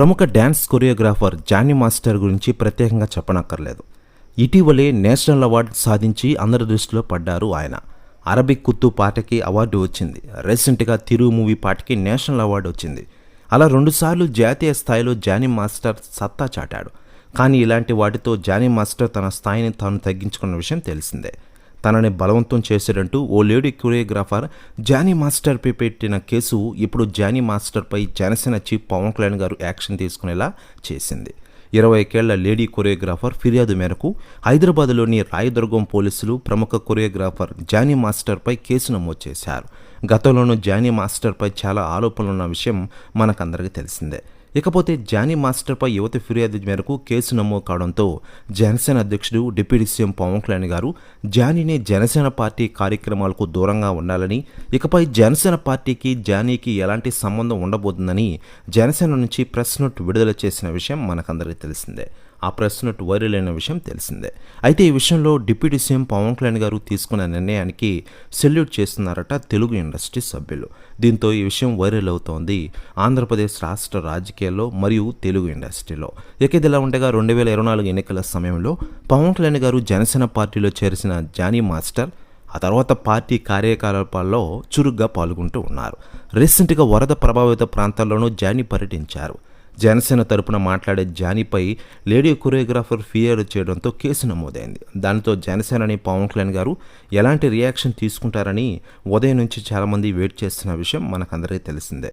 ప్రముఖ dance choreographer Johnny master గురించి ప్రత్యేకంగా చెప్పనక్కర్లేదు. ఇటీవలే నేషనల్ అవార్డు సాధించి అందరి దృష్టిలో పడ్డారు ఆయన. అరబిక్ కుత్తు పాటకి అవార్డు వచ్చింది. రీసెంట్గా తిరు మూవీ పాటకి నేషనల్ అవార్డు వచ్చింది. అలా రెండుసార్లు జాతీయ స్థాయిలో జానీ మాస్టర్ సత్తా చాటాడు. కానీ ఇలాంటి వాటితో జానీ మాస్టర్ తన స్థాయిని తాను తగ్గించుకున్న విషయం తెలిసిందే. తనని బలవంతం చేశాడంటూ ఓ లేడీ కొరియోగ్రాఫర్ జానీ మాస్టర్పై పెట్టిన కేసు ఇప్పుడు జానీ మాస్టర్పై జనసేన చీఫ్ పవన్ కళ్యాణ్ గారు యాక్షన్ తీసుకునేలా చేసింది. ఇరవై ఏళ్ళ లేడీ కొరియోగ్రాఫర్ ఫిర్యాదు మేరకు హైదరాబాద్లోని రాయదుర్గం పోలీసులు ప్రముఖ కొరియోగ్రాఫర్ జానీ మాస్టర్పై కేసు నమోదు చేశారు. గతంలోనూ జానీ మాస్టర్పై చాలా ఆరోపణలున్న విషయం మనకందరికీ తెలిసిందే. ఇకపోతే జానీ మాస్టర్పై యువతి ఫిర్యాదు మేరకు కేసు నమోదు కావడంతో జనసేన అధ్యక్షుడు డిప్యూటీ సీఎం పవన్ కళ్యాణ్ గారు జానీని జనసేన పార్టీ కార్యక్రమాలకు దూరంగా ఉండాలని ఇకపై జనసేన పార్టీకి జానీకి ఎలాంటి సంబంధం ఉండబోతుందని జనసేన నుంచి ప్రెస్ నోట్ విడుదల చేసిన విషయం మనకందరికీ తెలిసిందే. ఆ ప్రెస్ నోట్ వైరల్ అయిన విషయం తెలిసిందే. అయితే ఈ విషయంలో డిప్యూటీ సీఎం పవన్ కళ్యాణ్ గారు తీసుకున్న నిర్ణయానికి సెల్యూట్ చేస్తున్నారట తెలుగు ఇండస్ట్రీ సభ్యులు. దీంతో ఈ విషయం వైరల్ అవుతోంది ఆంధ్రప్రదేశ్ రాష్ట్ర రాజకీయాల్లో మరియు తెలుగు ఇండస్ట్రీలో. ఇక ఇదిలా ఉండగా రెండు వేల ఇరవై నాలుగు ఎన్నికల సమయంలో పవన్ కళ్యాణ్ గారు జనసేన పార్టీలో చేరిసిన జానీ మాస్టర్ ఆ తర్వాత పార్టీ కార్యకలాపాల్లో చురుగ్గా పాల్గొంటూ ఉన్నారు. రీసెంట్గా వరద ప్రభావిత ప్రాంతాల్లోనూ జానీ పర్యటించారు. జనసేన తరపున మాట్లాడే జానీపై లేడీ కొరియోగ్రాఫర్ ఫిర్యాదు చేయడంతో కేసు నమోదైంది. దానితో జనసేనని పవన్ కళ్యాణ్ గారు ఎలాంటి రియాక్షన్ తీసుకుంటారని ఉదయం నుంచి చాలామంది వెయిట్ చేస్తున్న విషయం మనకందరికీ తెలిసిందే.